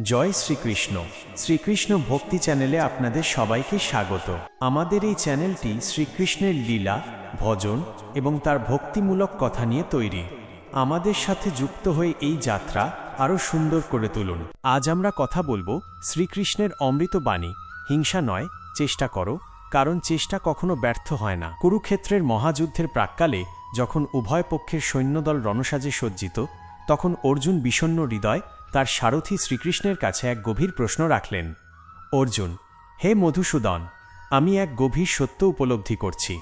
জয় শ্রীকৃষ্ণ। শ্রীকৃষ্ণ ভক্তি চ্যানেলে আপনাদের সবাইকে স্বাগত। আমাদের এই চ্যানেলটি শ্রীকৃষ্ণের লীলা, ভজন এবং তার ভক্তিমূলক কথা নিয়ে তৈরি। আমাদের সাথে যুক্ত হয়ে এই যাত্রা আরও সুন্দর করে তুলুন। আজ আমরা কথা বলব শ্রীকৃষ্ণের অমৃত বাণী হিংসা নয়, চেষ্টা করো, কারণ চেষ্টা কখনো ব্যর্থ হয় না। কুরুক্ষেত্রের মহাযুদ্ধের প্রাক্কালে যখন উভয় পক্ষের সৈন্যদল রণসাজে সজ্জিত, তখন অর্জুন বিষণ্ণ হৃদয় তার সারথী শ্রীকৃষ্ণের কাছে এক গভীর প্রশ্ন রাখলেন, অর্জুন, হে মধুসূদন, আমি এক গভীর সত্য উপলব্ধি করছি।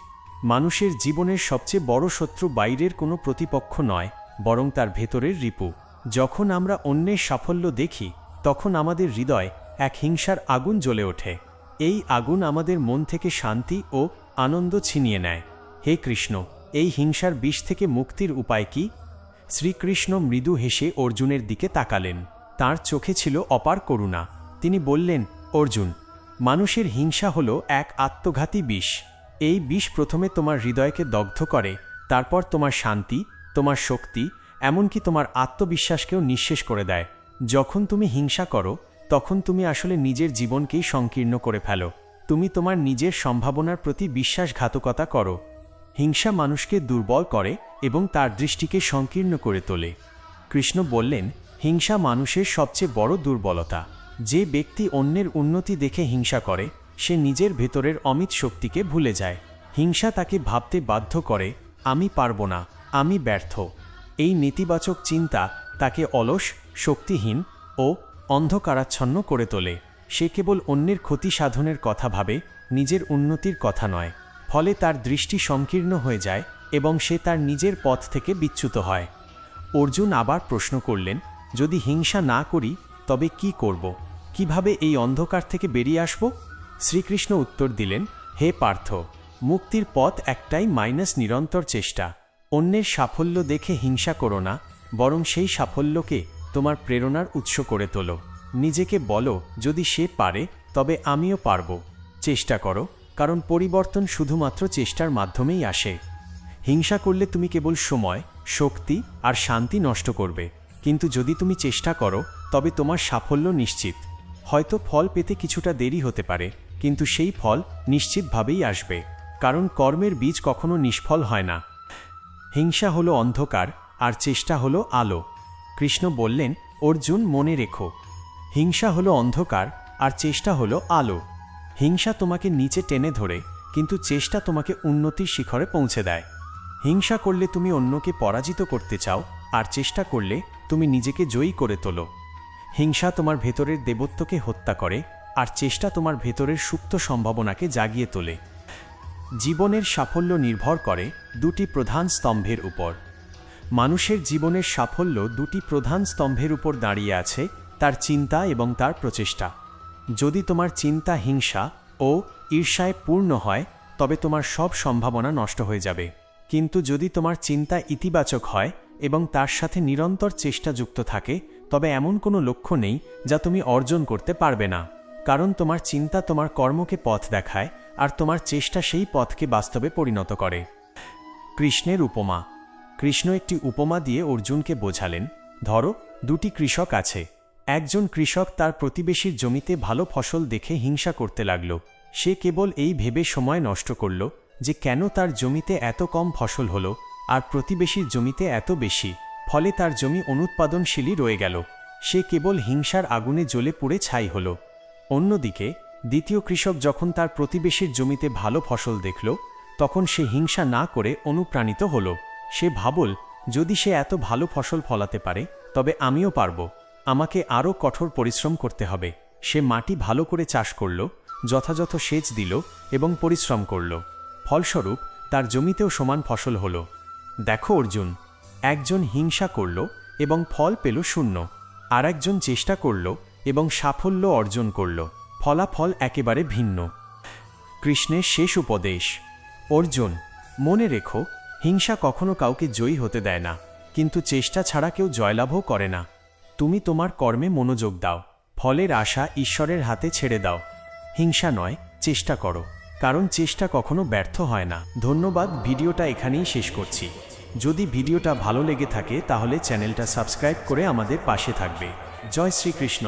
মানুষের জীবনের সবচেয়ে বড় শত্রু বাইরের কোনো প্রতিপক্ষ নয়, বরং তার ভেতরের রিপু। যখন আমরা অন্যের সাফল্য দেখি, তখন আমাদের হৃদয় এক হিংসার আগুন জ্বলে ওঠে। এই আগুন আমাদের মন থেকে শান্তি ও আনন্দ ছিনিয়ে নেয়। হে কৃষ্ণ, এই হিংসার বিষ থেকে মুক্তির উপায় কি? শ্রীকৃষ্ণ মৃদু হেসে অর্জুনের দিকে তাকালেন। তার চোখে ছিল অপার করুণা। তিনি বললেন, অর্জুন, মানুষের হিংসা হল এক আত্মঘাতী বিষ। এই বিষ প্রথমে তোমার হৃদয়কে দগ্ধ করে, তারপর তোমার শান্তি, তোমার শক্তি, এমনকি তোমার আত্মবিশ্বাসকেও নিঃশেষ করে দেয়। যখন তুমি হিংসা করো, তখন তুমি আসলে নিজের জীবনকেই সংকীর্ণ করে ফেলো। তুমি তোমার নিজের সম্ভাবনার প্রতি বিশ্বাসঘাতকতা করো। হিংসা মানুষকে দুর্বল করে এবং তার দৃষ্টিকে সংকীর্ণ করে তোলে। কৃষ্ণ বললেন, হিংসা মানুষের সবচেয়ে বড় দুর্বলতা, যে ব্যক্তি অন্যের উন্নতি দেখে হিংসা করে, সে নিজের ভেতরের অমিত শক্তিকে ভুলে যায়। হিংসা তাকে ভাবতে বাধ্য করে, আমি পারব না, আমি ব্যর্থ। এই নেতিবাচক চিন্তা তাকে অলস, শক্তিহীন ও অন্ধকারাচ্ছন্ন করে তোলে। সে কেবল অন্যের ক্ষতি সাধনের কথা ভাবে, নিজের উন্নতির কথা নয়। ফলে তার দৃষ্টি সংকীর্ণ হয়ে যায় এবং সে তার নিজের পথ থেকে বিচ্যুত হয়। অর্জুন আবার প্রশ্ন করলেন, যদি হিংসা না করি, তবে কি করব? কীভাবে এই অন্ধকার থেকে বেরিয়ে আসব? শ্রীকৃষ্ণ উত্তর দিলেন, হে পার্থ, মুক্তির পথ একটাই মাইনাস নিরন্তর চেষ্টা। অন্যের সাফল্য দেখে হিংসা করো না, বরং সেই সাফল্যকে তোমার প্রেরণার উৎস করে তোলো। নিজেকে বলো, যদি সে পারে, তবে আমিও পারব। চেষ্টা করো। কারণ পরিবর্তন শুধুমাত্র চেষ্টার মাধ্যমেই আসে। হিংসা করলে তুমি কেবল সময়, শক্তি আর শান্তি নষ্ট করবে। কিন্তু যদি তুমি চেষ্টা করো, তবে তোমার সাফল্য নিশ্চিত। হয়তো ফল পেতে কিছুটা দেরি হতে পারে, কিন্তু সেই ফল নিশ্চিতভাবেই আসবে। কারণ কর্মের বীজ কখনো নিষ্ফল হয় না। হিংসা হলো অন্ধকার আর চেষ্টা হলো আলো। কৃষ্ণ বললেন, অর্জুন, মনে রেখো। হিংসা হলো অন্ধকার আর চেষ্টা হলো আলো। হিংসা তোমাকে নিচে টেনে ধরে, কিন্তু চেষ্টা তোমাকে উন্নতির শিখরে পৌঁছে দেয়। হিংসা করলে তুমি অন্যকে পরাজিত করতে চাও, আর চেষ্টা করলে তুমি নিজেকে জয়ী করে তোলো। হিংসা তোমার ভেতরের দেবত্বকে হত্যা করে, আর চেষ্টা তোমার ভেতরের সুপ্ত সম্ভাবনাকে জাগিয়ে তোলে। জীবনের সাফল্য নির্ভর করে দুটি প্রধান স্তম্ভের উপর। মানুষের জীবনের সাফল্য দুটি প্রধান স্তম্ভের উপর দাঁড়িয়ে আছে, তার চিন্তা এবং তার প্রচেষ্টা। যদি তোমার চিন্তা হিংসা ও ঈর্ষায় পূর্ণ হয়, তবে তোমার সব সম্ভাবনা নষ্ট হয়ে যাবে। কিন্তু যদি তোমার চিন্তা ইতিবাচক হয় এবং তার সাথে নিরন্তর চেষ্টা যুক্ত থাকে, তবে এমন কোনো লক্ষ্য নেই যা তুমি অর্জন করতে পারবে না। কারণ তোমার চিন্তা তোমার কর্মকে পথ দেখায়, আর তোমার চেষ্টা সেই পথকে বাস্তবে পরিণত করে। কৃষ্ণের উপমা। কৃষ্ণ একটি উপমা দিয়ে অর্জুনকে বোঝালেন, ধরো, দুটি কৃষক আছে। একজন কৃষক তার প্রতিবেশীর জমিতে ভালো ফসল দেখে হিংসা করতে লাগল। সে কেবল এই ভেবে সময় নষ্ট করল যে কেন তার জমিতে এত কম ফসল হলো আর প্রতিবেশীর জমিতে এত বেশি, ফলে তার জমি অনুৎপাদনশীলই রয়ে গেল। সে কেবল হিংসার আগুনে জ্বলে পুড়ে ছাই হল। অন্যদিকে, দ্বিতীয় কৃষক যখন তার প্রতিবেশীর জমিতে ভালো ফসল দেখল, তখন সে হিংসা না করে অনুপ্রাণিত হল। সে ভাবল, যদি সে এত ভালো ফসল ফলাতে পারে, তবে আমিও পারব। আমাকে আরও কঠোর পরিশ্রম করতে হবে। সে মাটি ভালো করে চাষ করল, যথাযথ সেচ দিল এবং পরিশ্রম করল। ফলস্বরূপ, তার জমিতেও সমান ফসল হল। দেখো অর্জুন, একজন হিংসা করল এবং ফল পেল শূন্য। আর একজন চেষ্টা করল এবং সাফল্য অর্জন করল। ফলাফল একেবারে ভিন্ন। কৃষ্ণের শেষ উপদেশ। অর্জুন, মনে রেখো, হিংসা কখনো কাউকে জয়ী হতে দেয় না, কিন্তু চেষ্টা ছাড়া কেউ জয়লাভও করে না। তুমি তোমার কর্মে মনোযোগ দাও, ফলের আশা ঈশ্বরের হাতে ছেড়ে দাও। হিংসা নয়, চেষ্টা করো, কারণ চেষ্টা কখনো ব্যর্থ হয় না। ধন্যবাদ, ভিডিওটা এখানেই শেষ করছি। যদি ভিডিওটা ভালো লেগে থাকে তাহলে চ্যানেলটা সাবস্ক্রাইব করে আমাদের পাশে থাকবে। জয় শ্রীকৃষ্ণ।